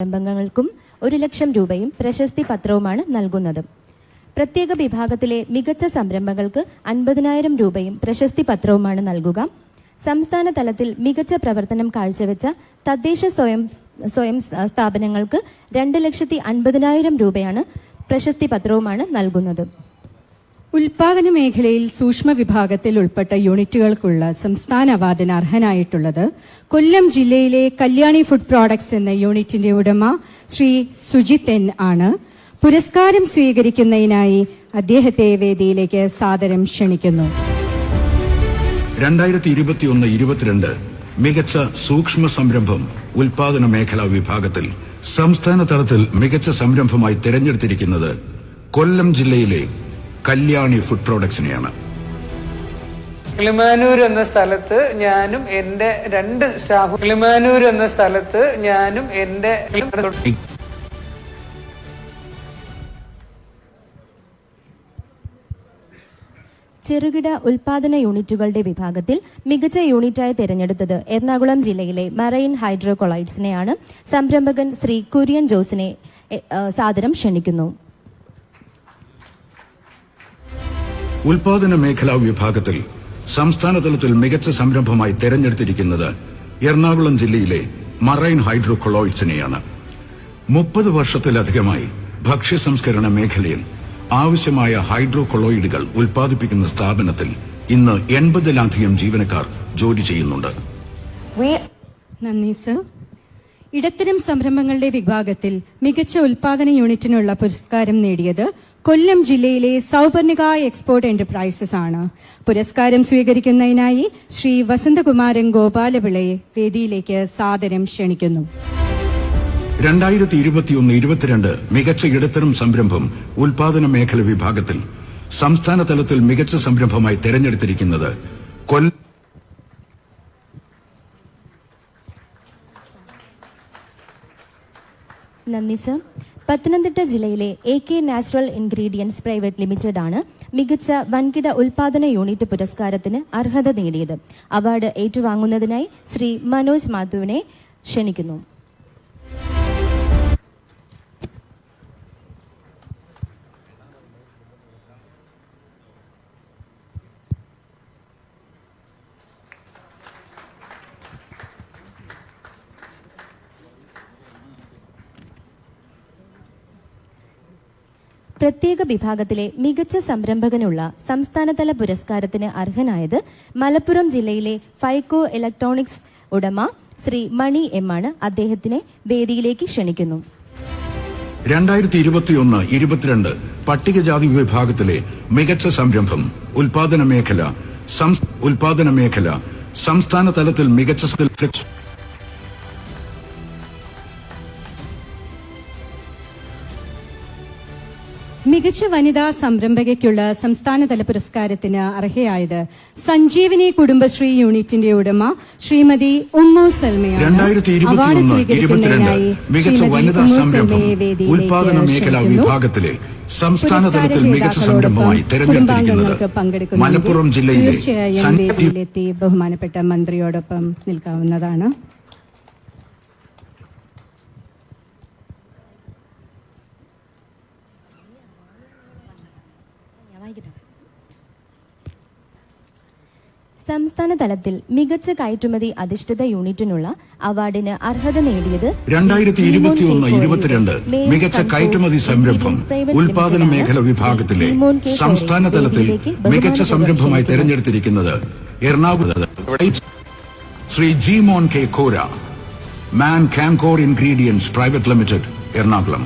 സംരംഭങ്ങൾക്കും ഒരു ലക്ഷം രൂപയും പ്രശസ്തി പത്രവുമാണ് നൽകുന്നത്. പ്രത്യേക വിഭാഗത്തിലെ മികച്ച സംരംഭങ്ങൾക്ക് അൻപതിനായിരം രൂപയും പ്രശസ്തി പത്രവുമാണ് നൽകുക. സംസ്ഥാന തലത്തിൽ മികച്ച പ്രവർത്തനം കാഴ്ചവെച്ച തദ്ദേശ സ്വയം സ്വയം സ്ഥാപനങ്ങൾക്ക് രണ്ട് ലക്ഷത്തി അൻപതിനായിരം രൂപയാണ് പ്രശസ്തി പത്രവുമാണ് നൽകുന്നത്. ഉൽപാദന മേഖലയിൽ സൂക്ഷ്മ വിഭാഗത്തിൽ ഉൾപ്പെട്ട യൂണിറ്റുകൾക്കുള്ള സംസ്ഥാന അവാർഡിന് അർഹനായിട്ടുള്ളത് കൊല്ലം ജില്ലയിലെ കല്യാണി ഫുഡ് പ്രോഡക്ട്സ് എന്ന യൂണിറ്റിന്റെ ഉടമ ശ്രീ സുജിത് എൻ ആണ്. പുരസ്കാരം സ്വീകരിക്കുന്നതിനായി അദ്ദേഹത്തെ വേദിയിലേക്ക് സാദരം ക്ഷണിക്കുന്നു. രണ്ടായിരത്തി ഇരുപത്തിയൊന്ന് ഇരുപത്തിരണ്ട് മികച്ച സൂക്ഷ്മ സംരംഭം ഉൽപാദന മേഖലാ വിഭാഗത്തിൽ സംസ്ഥാന തലത്തിൽ മികച്ച സംരംഭമായി തിരഞ്ഞെടുത്തിരിക്കുന്നത് കൊല്ലം ജില്ലയിലെ കല്യാണി ഫുഡ് പ്രൊഡക്ഷനെയാണ്. കിളിമാനൂർ എന്ന സ്ഥലത്ത് ഞാനും എന്റെ രണ്ട് സ്റ്റാഫ് കിളിമാനൂർ എന്ന സ്ഥലത്ത് ഞാനും എന്റെ ചെറുകിട ഉൽപാദന യൂണിറ്റുകളുടെ വിഭാഗത്തിൽ മികച്ച യൂണിറ്റായി തിരഞ്ഞെടുത്തത് എറണാകുളം ജില്ലയിലെ മറൈൻ ഹൈഡ്രോകൊളൈഡ്സിനെയാണ് സംരംഭകൻ ശ്രീ കുര്യൻ ജോസിനെ സാദരം ക്ഷണിക്കുന്നു. ഉൽപാദന മേഖലാ വിഭാഗത്തിൽ സംസ്ഥാന തലത്തിൽ മികച്ച സംരംഭമായി തെരഞ്ഞെടുത്തിരിക്കുന്നത് എറണാകുളം ജില്ലയിലെ മറൈൻ ഹൈഡ്രോ കൊളോയിഡ്സിനെയാണ് മുപ്പത് വർഷത്തിലധികമായി ഭക്ഷ്യ സംസ്കരണ മേഖലയിൽ ആവശ്യമായ ഹൈഡ്രോ കൊളോയിഡുകൾ ഉൽപ്പാദിപ്പിക്കുന്ന സ്ഥാപനത്തിൽ ഇന്ന് എൺപതിലധികം ജീവനക്കാർ ജോലി ചെയ്യുന്നുണ്ട്. നന്ദി സർ ഇടത്തരം സംരംഭങ്ങളുടെ വിഭാഗത്തിൽ മികച്ച ഉൽപാദന യൂണിറ്റിനുള്ള പുരസ്കാരം നേടിയത് കൊല്ലം ജില്ലയിലെ സൗപർണിക എക്സ്പോർട്ട് എന്റർപ്രൈസസ് ആണ്. പുരസ്കാരം സ്വീകരിക്കുന്നതിനായി ശ്രീ വസന്തകുമാരൻ ഗോപാലപിള്ളയെ വേദിയിലേക്ക് സാദരം ക്ഷണിക്കുന്നു. രണ്ടായിരത്തി ഇരുപത്തിയൊന്ന് ഇരുപത്തിരണ്ട് മികച്ച ഇടത്തരം സംരംഭം ഉൽപാദന മേഖല വിഭാഗത്തിൽ സംസ്ഥാന തലത്തിൽ മികച്ച സംരംഭമായി തെരഞ്ഞെടുത്തിരിക്കുന്നത് കൊല്ലം നന്ദി സർ. പത്തനംതിട്ട ജില്ലയിലെ A K natural ingredients private limited ആണ് മികച്ച വൻകിട ഉൽപാദന യൂണിറ്റ് പുരസ്കാരത്തിന് അർഹത നേടിയത്. അവാർഡ് ഏറ്റുവാങ്ങുന്നതിനായി ശ്രീ മനോജ് മാധുവിനെ ക്ഷണിക്കുന്നു. പ്രത്യേക വിഭാഗത്തിലെ മികച്ച സംരംഭകനുള്ള സംസ്ഥാനതല പുരസ്കാരത്തിന് അർഹനായത് മലപ്പുറം ജില്ലയിലെ ഫൈക്കോ ഇലക്ട്രോണിക്സ് ഉടമ ശ്രീ മണി എം ആണ് അദ്ദേഹത്തിനെ വേദിയിലേക്ക് ക്ഷണിക്കുന്നു. രണ്ടായിരത്തി ഇരുപത്തിയൊന്ന് ഇരുപത്തിരണ്ട് പട്ടികജാതി വിഭാഗത്തിലെ മികച്ച സംരംഭം ഉൽപാദന മേഖല ഉൽപാദന മേഖല സംസ്ഥാന തലത്തിൽ മികച്ച മികച്ച വനിതാ സംരംഭകയ്ക്കുള്ള സംസ്ഥാനതല പുരസ്കാരത്തിന് അർഹയായത് സഞ്ജീവിനി കുടുംബശ്രീ യൂണിറ്റിന്റെ ഉടമ ശ്രീമതി ഉമ്മു സൽമയാണ്. അവാർഡ് സ്വീകരിക്കുന്നതിനായി ശ്രീമതി ഉൽപാദന മേഖലാ വിഭാഗത്തിലെ സംസ്ഥാന തലത്തിൽ മികച്ച സംരംഭമായി തെരഞ്ഞെടുത്തിരിക്കുന്നത് മലപ്പുറം ജില്ലയിലെ തീർച്ചയായും ബഹുമാനപ്പെട്ട മന്ത്രിയോടൊപ്പം നിൽക്കാവുന്നതാണ്. സംസ്ഥാന തലത്തിൽ മികച്ച കയറ്റുമതി അധിഷ്ഠിത യൂണിറ്റിനുള്ള അവാർഡിന് അർഹത നേടിയത് രണ്ടായിരത്തി ഇരുപത്തിയൊന്ന് ഇരുപത്തിരണ്ട് മികച്ച കയറ്റുമതി സംരംഭം ഉൽപാദന മേഖല വിഭാഗത്തിലെ സംസ്ഥാന തലത്തിൽ മികച്ച സംരംഭമായി തെരഞ്ഞെടുത്തിരിക്കുന്നത് Ernakulam Shri Jimon K Kora. Mane Kancor ingredients private limited Ernakulam.